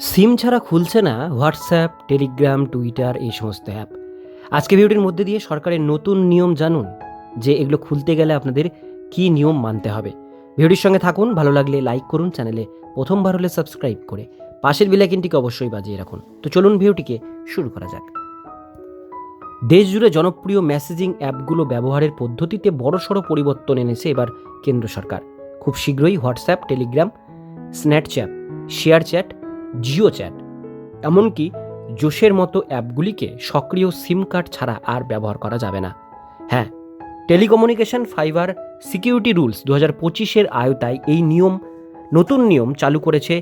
সিম ছাড়া খুলছে না হোয়াটসঅ্যাপ, টেলিগ্রাম, টুইটার, এই সমস্ত অ্যাপ। আজকে ভিডিওটির মধ্যে দিয়ে সরকারের নতুন নিয়ম জানুন যে এগুলো খুলতে গেলে আপনাদের কী নিয়ম মানতে হবে। ভিডিওটির সঙ্গে থাকুন, ভালো লাগলে লাইক করুন, চ্যানেলে প্রথমবার হলে সাবস্ক্রাইব করে পাশের বিলাকিনটিকে অবশ্যই বাজিয়ে রাখুন। তো চলুন ভিডিওটিকে শুরু করা যাক। দেশ জুড়ে জনপ্রিয় মেসেজিং অ্যাপগুলো ব্যবহারের পদ্ধতিতে বড়সড় পরিবর্তন এনেছে এবার কেন্দ্র সরকার। খুব শীঘ্রই WhatsApp, Telegram, Snapchat ShareChat JioChat, এমনকি জোশের মতো অ্যাপগুলিকে সক্রিয় সিম কার্ড ছাড়া আর ব্যবহার করা যাবে না। হ্যাঁ টেলিকমিউনিকেশন ফাইবার সিকিউরিটি রুলস দু হাজার পঁচিশের আয়তায় এই নিয়ম, নতুন নিয়ম চালু করেছে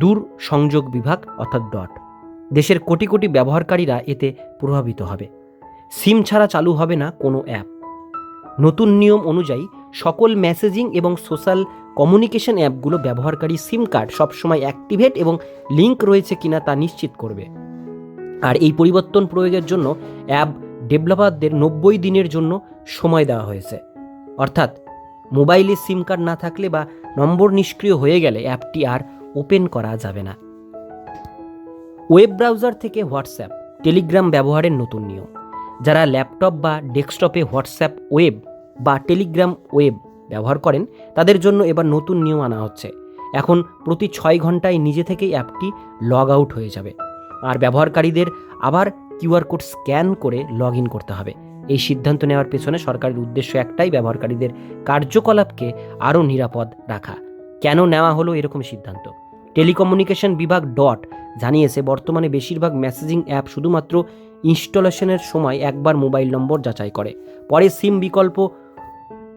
দূর সংযোগ বিভাগ অর্থাৎ ডট। দেশের কোটি কোটি ব্যবহারকারীরা এতে প্রভাবিত হবে। সিম ছাড়া চালু হবে না কোনো অ্যাপ। নতুন নিয়ম অনুযায়ী সকল মেসেজিং এবং সোশ্যাল কমিউনিকেশন অ্যাপগুলো ব্যবহারকারী সিম কার্ড সবসময় অ্যাক্টিভেট এবং লিঙ্ক রয়েছে কিনা তা নিশ্চিত করবে। আর এই পরিবর্তন প্রয়োগের জন্য অ্যাপ ডেভেলপারদের নব্বই দিনের জন্য সময় দেওয়া হয়েছে। অর্থাৎ মোবাইলে সিম কার্ড না থাকলে বা নম্বর নিষ্ক্রিয় হয়ে গেলে অ্যাপটি আর ওপেন করা যাবে না। ওয়েব ব্রাউজার থেকে হোয়াটসঅ্যাপ, টেলিগ্রাম ব্যবহারের নতুন নিয়ম। যারা ল্যাপটপ বা ডেস্কটপে হোয়াটসঅ্যাপ ওয়েব বা টেলিগ্রাম ওয়েব ব্যবহার করেন, তাদের জন্য এবার নতুন নিয়ম আনা হচ্ছে। এখন প্রতি ছয় ঘন্টায় নিজে থেকেই অ্যাপটি লগ আউট হয়ে যাবে। আর ব্যবহারকারীদের আবার কিউআর কোড স্ক্যান করে লগ ইন করতে হবে। এই সিদ্ধান্ত নেওয়ার পেছনে সরকারের উদ্দেশ্য একটাই, ব্যবহারকারীদের কার্যকলাপকে আরও নিরাপদ রাখা। কেন নেওয়া হলো এরকম সিদ্ধান্ত? টেলিকমিউনিকেশন বিভাগ ডট জানিয়েছে, বর্তমানে বেশিরভাগ মেসেজিং অ্যাপ শুধুমাত্র ইনস্টলেশনের সময় একবার মোবাইল নম্বর যাচাই করে। পরে সিম বিকল্প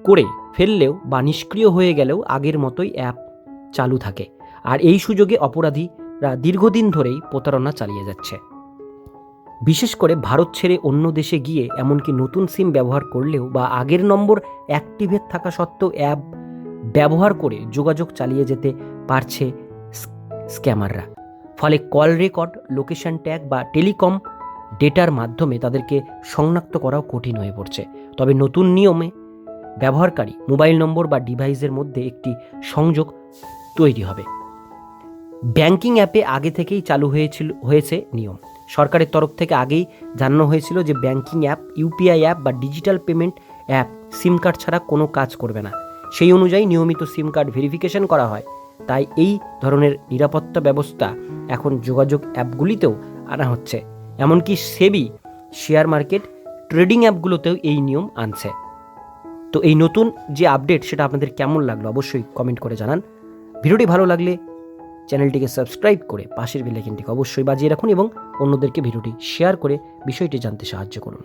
করে ফেললেও বা নিষ্ক্রিয় হয়ে গেলেও আগের মতোই অ্যাপ চালু থাকে। আর এই সুযোগে অপরাধীরা দীর্ঘদিন ধরেই প্রতারণা চালিয়ে যাচ্ছে। বিশেষ করে ভারত ছেড়ে অন্য দেশে গিয়ে এমনকি নতুন সিম ব্যবহার করলেও বা আগের নম্বর অ্যাক্টিভেট থাকা সত্ত্বেও অ্যাপ ব্যবহার করে যোগাযোগ চালিয়ে যেতে পারছে স্ক্যামাররা। ফলে কল রেকর্ড, লোকেশন ট্যাগ বা টেলিকম ডেটার মাধ্যমে তাদেরকে শনাক্ত করাও কঠিন হয়ে পড়ছে। তবে নতুন নিয়মে ব্যবহারকারী মোবাইল নম্বর বা ডিভাইসের মধ্যে একটি সংযোগ তৈরি হবে। ব্যাংকিং অ্যাপে আগে থেকেই চালু হয়েছিল, হয়েছে নিয়ম। সরকারের তরফ থেকে আগেই জানানো হয়েছিল যে ব্যাংকিং অ্যাপ, ইউপিআই অ্যাপ বা digital payment app SIM card ছাড়া কোনো কাজ করবে না। সেই অনুযায়ী নিয়মিত সিম কার্ড ভেরিফিকেশন করা হয়। তাই এই ধরনের নিরাপত্তা ব্যবস্থা এখন যোগাযোগ অ্যাপগুলিতেও আনা হচ্ছে। এমনকি সেবি, শেয়ার মার্কেট, ট্রেডিং অ্যাপগুলোতেও এই নিয়ম আনছে। তো এই নতুন যে আপডেট সেটা আপনাদের কেমন লাগল অবশ্যই কমেন্ট করে জানান। ভিডিওটি ভালো লাগলে চ্যানেলটিকে সাবস্ক্রাইব করে পাশের বেলাইকিনটিকে অবশ্যই বাজিয়ে রাখুন এবং অন্যদেরকে ভিডিওটি শেয়ার করে বিষয়টি জানতে সাহায্য করুন।